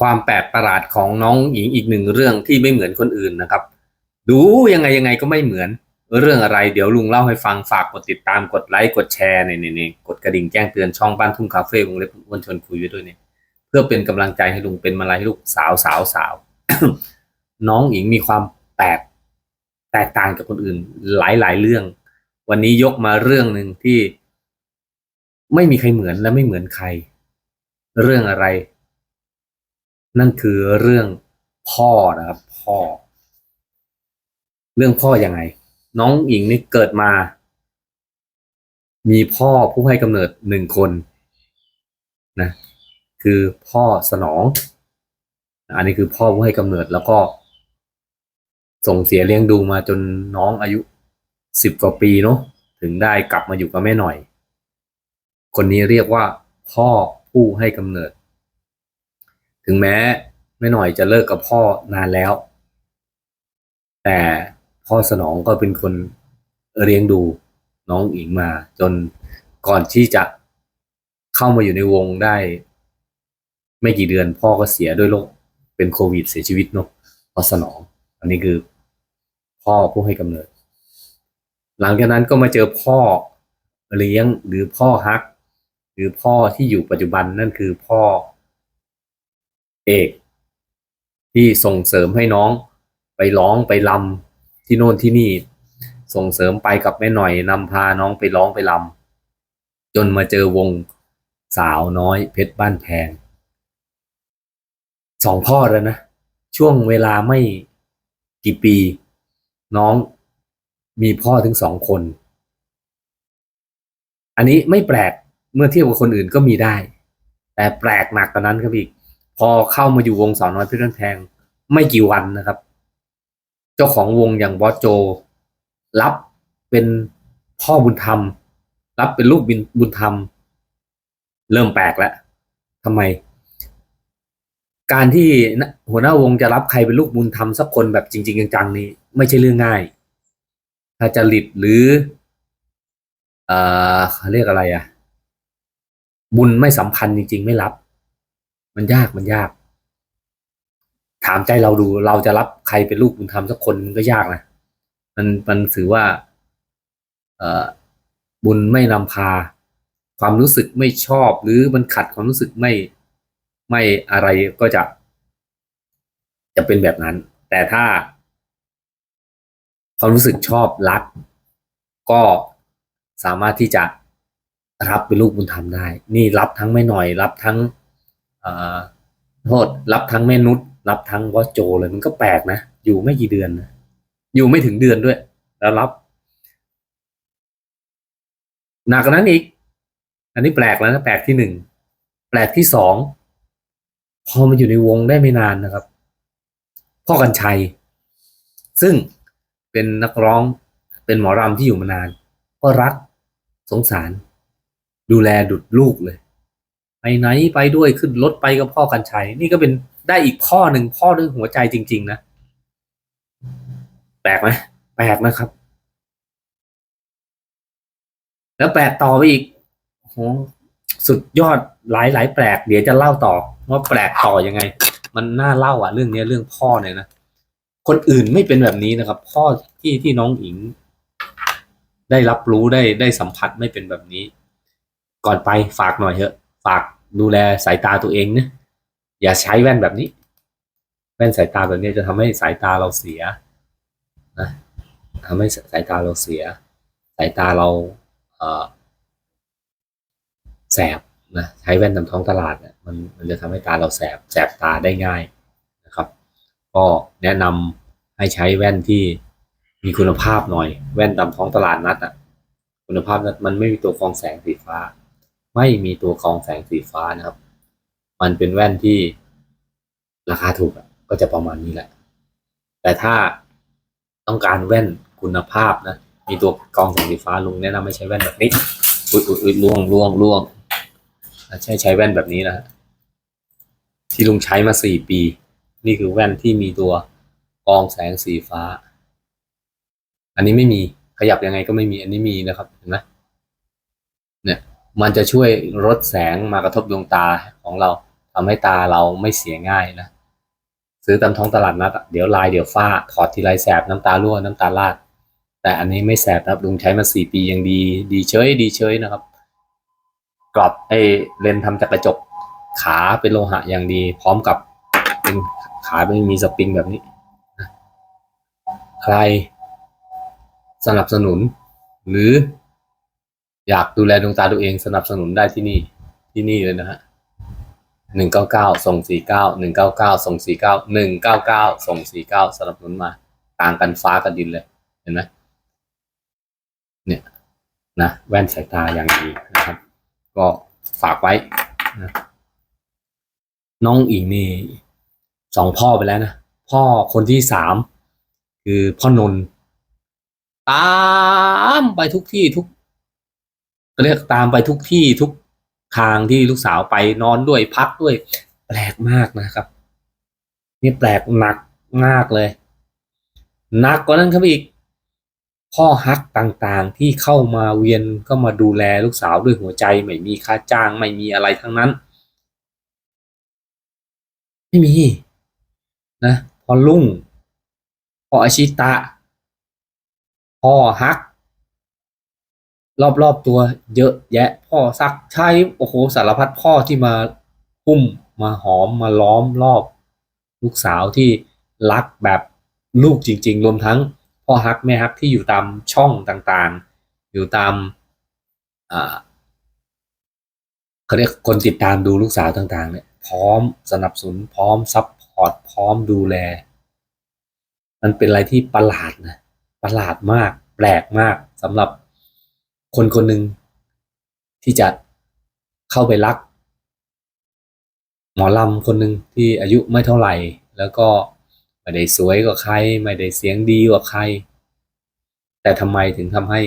ความแปลกประหลาดของน้องหญิงอีกหนึ่งเรื่องที่ไม่เหมือนคนอื่นนะครับ ดูยังไงยังไงก็ไม่เหมือน เรื่องอะไรเดี๋ยวลุงเล่าให้ฟังฝากกดติดตามกดไลค์กดแชร์เนี่ยเนี่ยกดกระดิ่งแจ้งเตือนช่องบ้านทุ่งคาเฟ่วงเล็บอ้วนชวนคุยไว้ด้วยเนี่ยเพื่อเป็นกำลังใจให้ลุงเป็นมาลัยให้ลูกสาวสาวสาวน้องหญิงมีความแปลกแตกต่างจากคนอื่น หลายหลายเรื่อง วันนี้ยกมาเรื่องหนึ่งที่ ไม่มีใครเหมือนและไม่เหมือนใคร เรื่องอะไร นั่นคือเรื่องพ่อนะครับ พ่อ เรื่องพ่อยังไง น้องหญิงนี่เกิดมา มีพ่อผู้ให้กำเนิดหนึ่งคนนะคือพ่อสนอง อันนี้คือพ่อผู้ให้กำเนิดแล้วก็ ส่งเสียเลี้ยงดูมาจนน้องอายุสิบกว่าปีเนาะถึงได้กลับมาอยู่กับแม่หน่อย คนนี้เรียกว่า พ่อผู้ให้กำเนิด ถึงแม้แม่หน่อยจะเลิกกับพ่อนานแล้ว แต่พ่อสนองก็เป็นคนเลี้ยงดูน้องอิงมา จนก่อนที่จะเข้ามาอยู่ในวงได้ ไม่กี่เดือนพ่อก็เสียด้วยโรคเป็นโควิดเสียชีวิตเนาะพ่อสนอง อันนี้คือพ่อผู้ให้กำเนิด หลังจากนั้นก็มาเจอพ่อเลี้ยงหรือพ่อฮัก หรือพ่อที่อยู่ปัจจุบันนั่นคือพ่อ เอก ที่ส่งเสริมให้น้องไปร้องไปลำที่โน่นที่นี่ ส่งเสริมไปกับแม่หน่อยนำพาน้องไปร้องไปลำจนมาเจอวงสาวน้อยเพชรบ้านแพงสองพ่อแล้วนะ ช่วงเวลาไม่กี่ปี น้องมีพ่อถึงสองคน อันนี้ไม่แปลกเมื่อเทียบกับคนอื่นก็มีได้ แต่แปลกหนักกว่านั้นครับอีก พอเข้ามาอยู่วงสาวน้อยเพชรบ้นแพงไม่กี่วันนะครับ เจ้าของวงอย่างบอสโจ รับเป็นพ่อบุญธรรม รับเป็นลูกบินบุญธรรม เริ่มแปลกแล้วทำไม การที่หัวหน้าวงจะรับใครเป็นลูกบุญธรรมสักคนแบบจริง ๆ จังๆนี้ ไม่ใช่เรื่องง่ายถ้าจะหลิดหรือเอ่อเรียกอะไรอะบุญไม่สัมพันธ์จริง ๆ ไม่รับ มันยากมันยาก ถามใจเราดูเราจะรับใครเป็นลูกบุญธรรมสักคนมันก็ยากนะมันมันถือว่า เอ่อบุญไม่นำพา ความรู้สึกไม่ชอบ หรือมันขัดความรู้สึกไม่ไม่อะไรก็จะ จะเป็นแบบนั้น แต่ถ้า ความรู้สึกชอบรัก ก็สามารถที่จะรับเป็นลูกบุญธรรมได้ นี่รับทั้งแม่หน่อย รับทั้ง โทษรับทั้งแม่นุชรับทั้งวอโจเลยมันก็แปลกนะ อยู่ไม่กี่เดือนนะอยู่ไม่ถึงเดือนด้วย แล้วรับ หนักกว่านั้นอีก อันนี้แปลกแล้วนะแปลกที่หนึ่งแปลกที่สองพอมาอยู่ในวงได้ไม่นานนะครับ พ่อกันชัย ซึ่งเป็นนักร้องเป็นหมอรำที่อยู่มานาน ก็รักสงสาร ดูแลดุดลูกเลย ไปไหนไปด้วยขึ้นรถไปกับพ่อกันชัยนี่ก็เป็นได้อีกพ่อหนึ่งพ่อด้วยหัวใจจริง ๆ นะแปลกไหมแปลกนะครับ แล้วแปลกต่อไปอีกโหสุดยอดหลายหลายแปลก เดี๋ยวจะเล่าต่อว่าแปลกต่อยังไง มันน่าเล่าอะเรื่องนี้เรื่องพ่อเนี่ยนะคนอื่นไม่เป็นแบบนี้นะครับ พ่อที่ที่น้องอิง ได้รับรู้ได้ได้สัมผัสไม่เป็นแบบนี้ ก่อนไปฝากหน่อยเถอะ ฝากดูแลสายตาตัวเองนะอย่าใช้แว่นแบบนี้ แว่นสายตาแบบนี้จะทำให้สายตาเราเสียนะทำให้สายตาเราเสีย สายตาเราเออแสบนะใช้แว่นตามท้องตลาดเนี่ยมันมันจะทำให้ตาเราแสบแสบตาได้ง่ายนะครับ ก็แนะนำให้ใช้แว่นที่มีคุณภาพหน่อย แว่นตามท้องตลาดนัดอะ คุณภาพนั้นมันไม่มีตัวกรองแสงสีฟ้า ไม่มีตัวกรองแสงสีฟ้านะครับ มันเป็นแว่นที่ราคาถูกก็จะประมาณนี้แหละ แต่ถ้าต้องการแว่นคุณภาพนะ มีตัวกรองแสงสีฟ้าลุงแนะนำไม่ใช้แว่นแบบนี้อุดอุดอุดล่วงล่วงล่วงใช้ใช้แว่นแบบนี้นะฮะที่ลุงใช้มาสี่ปี นี่คือแว่นที่มีตัวกรองแสงสีฟ้า อันนี้ไม่มีขยับยังไงก็ไม่มีอันนี้มีนะครับเห็นไหมเนี่ย มันจะช่วยลดแสงมากระทบดวงตาของเราทำให้ตาเราไม่เสียง่ายนะ ซื้อตามท้องตลาดนัดอะเดี๋ยวลายเดี๋ยวฝ้าถอดทีไรแสบน้ำตารั่วน้ำตาลาด แต่อันนี้ไม่แสบนะครับลุงใช้มาสี่ปียังดี ดีเฉยดีเฉยนะครับ กรอบไอเลนทำจากกระจกขาเป็นโลหะอย่างดี พร้อมกับเป็นขาไม่มีสปริงแบบนี้ใครสนับสนุนหรือ อยากดูแลดวงตาตัวเองสนับสนุนได้ที่นี่ ที่นี่เลยนะฮะหนึ่งเก้าเก้าส่งสี่เก้าหนึ่งเก้าเก้าส่งสี่เก้าหนึ่งเก้าเก้าส่งสี่เก้าสนับสนุนมาต่างกันฟ้ากับดินเลย เห็นไหมเนี่ยนะแว่นสายตาอย่างดีนะครับ ก็ฝากไว้นะน้องอิงนี่สองพ่อไปแล้วนะ พ่อคนที่สามคือพ่อนนตามไปทุกที่ทุก เรียกตามไปทุกที่ทุกทางที่ลูกสาวไปนอนด้วยพักด้วย แปลกมากนะครับ นี่แปลกหนักมากเลยหนักกว่านั้นครับอีกพ่อฮักต่างๆที่เข้ามาเวียนก็มาดูแลลูกสาวด้วยหัวใจไม่มีค่าจ้างไม่มีอะไรทั้งนั้น ไม่มีนะพอลุ่งพ่ออาชิตะพ่อฮัก รอบๆตัวเยอะแยะ พ่อซักใช้โอ้โหสารพัดพ่อที่มาพุ่มมาหอมมาล้อมรอบ ลูกสาวที่รักแบบลูกจริง ๆ รวมทั้งพ่อฮักแม่ฮักที่อยู่ตามช่องต่างๆ อยู่ตามอ่าเขาเรียกคนติดตามดูลูกสาวต่างๆ เนี่ยพร้อมสนับสนุนพร้อมซัพพอร์ตพร้อมดูแล มันเป็นอะไรที่ประหลาดนะประหลาดมาก แปลกมากสำหรับ คนคนหนึ่งที่จะเข้าไปรัก หมอลำคนหนึ่งที่อายุไม่เท่าไหร่ แล้วก็ไม่ได้สวยกว่าใคร ไม่ได้เสียงดีกว่าใคร แต่ทำไมถึงทำให้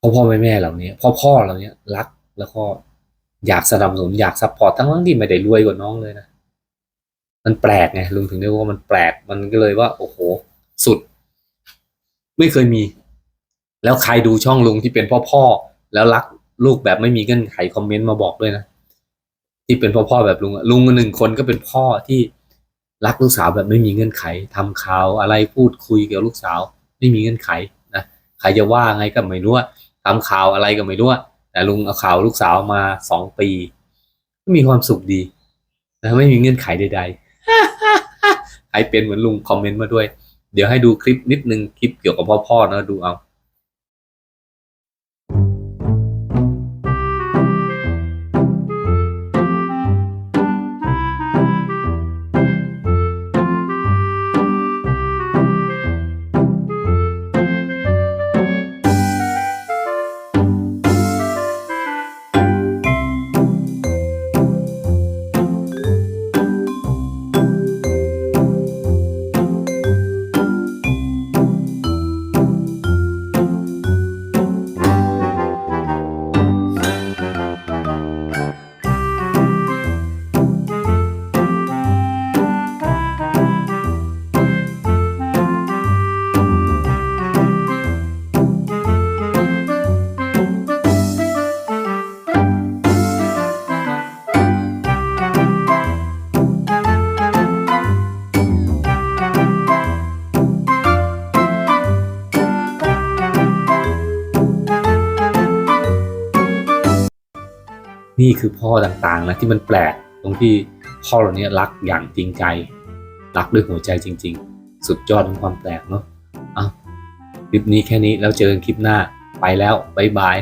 พ่อพ่อแม่แม่เหล่านี้พ่อพ่อเหล่านี้รักแล้วก็อยากสนับสนุนอยากซัพพอร์ตทั้งทั้งที่ไม่ได้รวยกว่าน้องเลยนะมันแปลกไงลุงถึงได้ว่ามันแปลกมันก็เลยว่า โอ้โห สุด ไม่เคยมี แล้วใครดูช่องลุงที่เป็นพ่อพ่อแล้วรักลูกแบบไม่มีเงื่อนไขคอมเมนต์มาบอกด้วยนะที่เป็นพ่อพ่อแบบลุงอะลุงหนึ่งคนก็เป็นพ่อที่รักลูกสาวแบบไม่มีเงื่อนไขทำข่าวอะไรพูดคุยกับลูกสาว ไม่มีเงื่อนไขนะใครจะว่าไงก็ไม่รู้ทำข่าวอะไรก็ไม่รู้แต่ลุงเอาข่าวลูกสาวมาสองปีก็มีความสุขดีนะไม่มีเงื่อนไขใดๆใครเป็นเหมือนลุงคอมเมนต์มาด้วย เดี๋ยวให้ดูคลิปนิดนึงคลิปเกี่ยวกับพ่อพ่อนะดูเอา นี่คือพ่อต่างๆนะที่มันแปลกตรงที่พ่อเราเนี้ยรักอย่างจริงใจ รักด้วยหัวใจจริง ๆ สุดยอดของความแปลกเนาะเอาคลิปนี้แค่นี้แล้วเจอกันคลิปหน้าไปแล้วบ๊ายบาย